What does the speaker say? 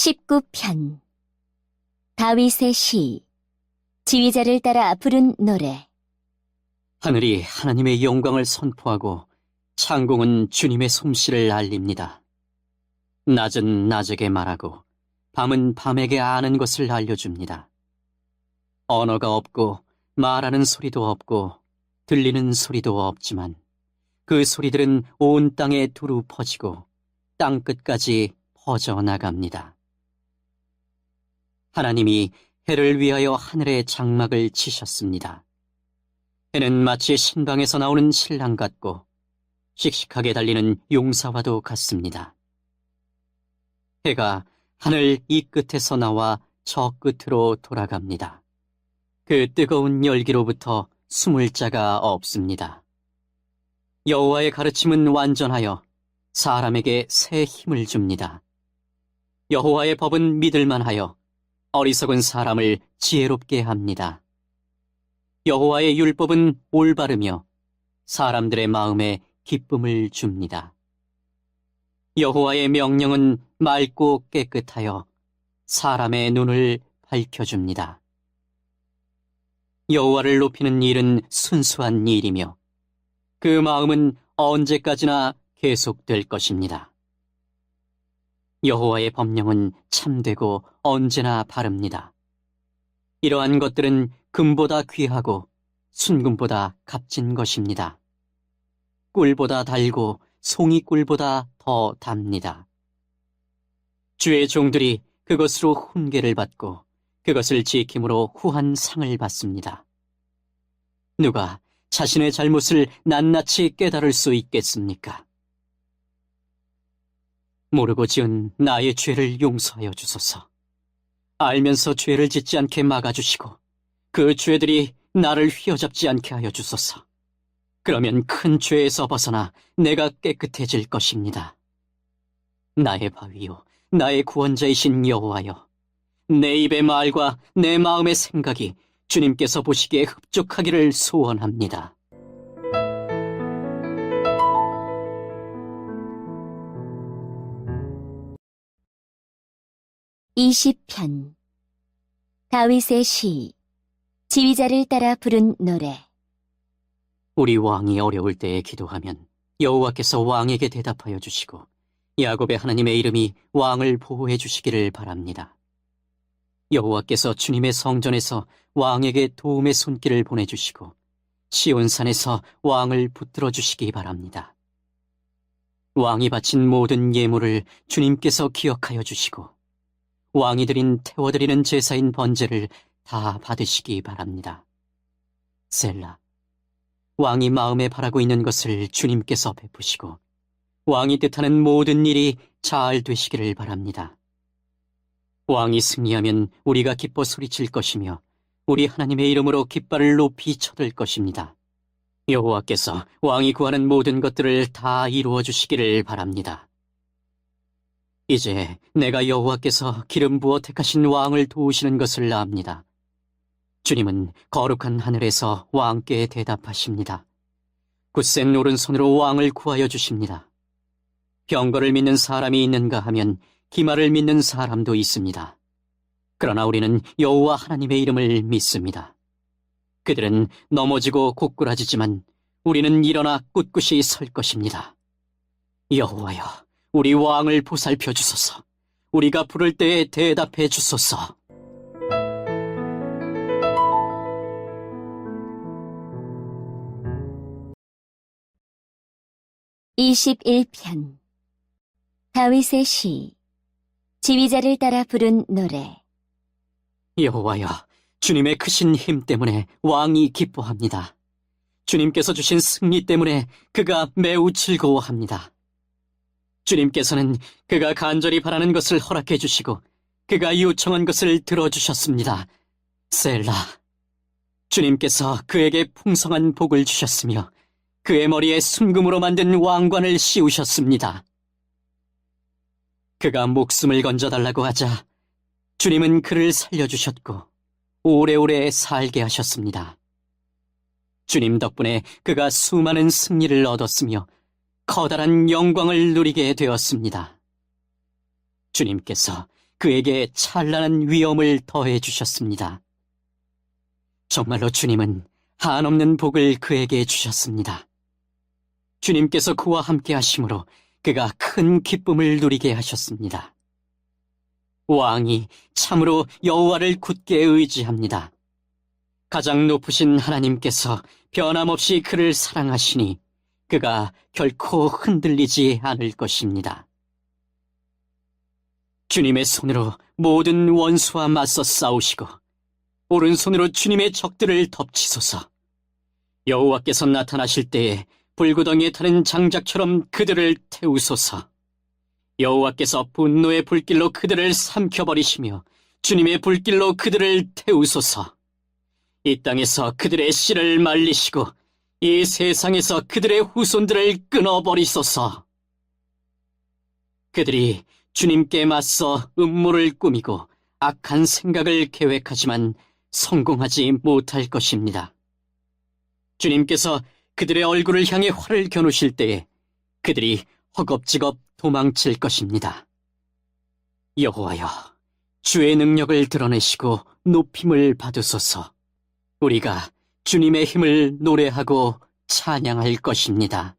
19편 다윗의 시 지휘자를 따라 부른 노래 하늘이 하나님의 영광을 선포하고 창공은 주님의 솜씨를 알립니다. 낮은 낮에게 말하고 밤은 밤에게 아는 것을 알려줍니다. 언어가 없고 말하는 소리도 없고 들리는 소리도 없지만 그 소리들은 온 땅에 두루 퍼지고 땅 끝까지 퍼져나갑니다. 하나님이 해를 위하여 하늘에 장막을 치셨습니다. 해는 마치 신방에서 나오는 신랑 같고 씩씩하게 달리는 용사와도 같습니다. 해가 하늘 이 끝에서 나와 저 끝으로 돌아갑니다. 그 뜨거운 열기로부터 숨을 자가 없습니다. 여호와의 가르침은 완전하여 사람에게 새 힘을 줍니다. 여호와의 법은 믿을만하여 어리석은 사람을 지혜롭게 합니다. 여호와의 율법은 올바르며 사람들의 마음에 기쁨을 줍니다. 여호와의 명령은 맑고 깨끗하여 사람의 눈을 밝혀줍니다. 여호와를 높이는 일은 순수한 일이며 그 마음은 언제까지나 계속될 것입니다. 여호와의 법령은 참되고 언제나 바릅니다. 이러한 것들은 금보다 귀하고 순금보다 값진 것입니다. 꿀보다 달고 송이 꿀보다 더 답니다. 주의 종들이 그것으로 훈계를 받고 그것을 지킴으로 후한 상을 받습니다. 누가 자신의 잘못을 낱낱이 깨달을 수 있겠습니까? 모르고 지은 나의 죄를 용서하여 주소서. 알면서 죄를 짓지 않게 막아주시고 그 죄들이 나를 휘어잡지 않게 하여 주소서. 그러면 큰 죄에서 벗어나 내가 깨끗해질 것입니다. 나의 바위요, 나의 구원자이신 여호와여, 내 입의 말과 내 마음의 생각이 주님께서 보시기에 흡족하기를 소원합니다. 이십 편 다윗의 시 지휘자를 따라 부른 노래 우리 왕이 어려울 때에 기도하면 여호와께서 왕에게 대답하여 주시고 야곱의 하나님의 이름이 왕을 보호해 주시기를 바랍니다. 여호와께서 주님의 성전에서 왕에게 도움의 손길을 보내주시고 시온산에서 왕을 붙들어 주시기 바랍니다. 왕이 바친 모든 예물을 주님께서 기억하여 주시고 왕이 드린 태워드리는 제사인 번제를 다 받으시기 바랍니다. 셀라 왕이 마음에 바라고 있는 것을 주님께서 베푸시고 왕이 뜻하는 모든 일이 잘 되시기를 바랍니다. 왕이 승리하면 우리가 기뻐 소리칠 것이며 우리 하나님의 이름으로 깃발을 높이 쳐들 것입니다. 여호와께서 왕이 구하는 모든 것들을 다 이루어 주시기를 바랍니다. 이제 내가 여호와께서 기름 부어 택하신 왕을 도우시는 것을 압니다. 주님은 거룩한 하늘에서 왕께 대답하십니다. 굳센 오른손으로 왕을 구하여 주십니다. 병거를 믿는 사람이 있는가 하면 기마를 믿는 사람도 있습니다. 그러나 우리는 여호와 하나님의 이름을 믿습니다. 그들은 넘어지고 고꾸라지지만 우리는 일어나 꿋꿋이 설 것입니다. 여호와여, 우리 왕을 보살펴 주소서. 우리가 부를 때에 대답해 주소서. 이십일 편 다윗의 시 지휘자를 따라 부른 노래 여호와여, 주님의 크신 힘 때문에 왕이 기뻐합니다. 주님께서 주신 승리 때문에 그가 매우 즐거워합니다. 주님께서는 그가 간절히 바라는 것을 허락해 주시고 그가 요청한 것을 들어주셨습니다. 셀라. 주님께서 그에게 풍성한 복을 주셨으며 그의 머리에 순금으로 만든 왕관을 씌우셨습니다. 그가 목숨을 건져달라고 하자 주님은 그를 살려주셨고 오래오래 살게 하셨습니다. 주님 덕분에 그가 수많은 승리를 얻었으며 커다란 영광을 누리게 되었습니다. 주님께서 그에게 찬란한 위엄을 더해 주셨습니다. 정말로 주님은 한없는 복을 그에게 주셨습니다. 주님께서 그와 함께 하심으로 그가 큰 기쁨을 누리게 하셨습니다. 왕이 참으로 여호와를 굳게 의지합니다. 가장 높으신 하나님께서 변함없이 그를 사랑하시니 그가 결코 흔들리지 않을 것입니다. 주님의 손으로 모든 원수와 맞서 싸우시고 오른손으로 주님의 적들을 덮치소서. 여호와께서 나타나실 때에 불구덩이에 타는 장작처럼 그들을 태우소서. 여호와께서 분노의 불길로 그들을 삼켜버리시며 주님의 불길로 그들을 태우소서. 이 땅에서 그들의 씨를 말리시고 이 세상에서 그들의 후손들을 끊어버리소서. 그들이 주님께 맞서 음모를 꾸미고 악한 생각을 계획하지만 성공하지 못할 것입니다. 주님께서 그들의 얼굴을 향해 활을 겨누실 때에 그들이 허겁지겁 도망칠 것입니다. 여호와여, 주의 능력을 드러내시고 높임을 받으소서. 우리가 주님의 힘을 노래하고 찬양할 것입니다.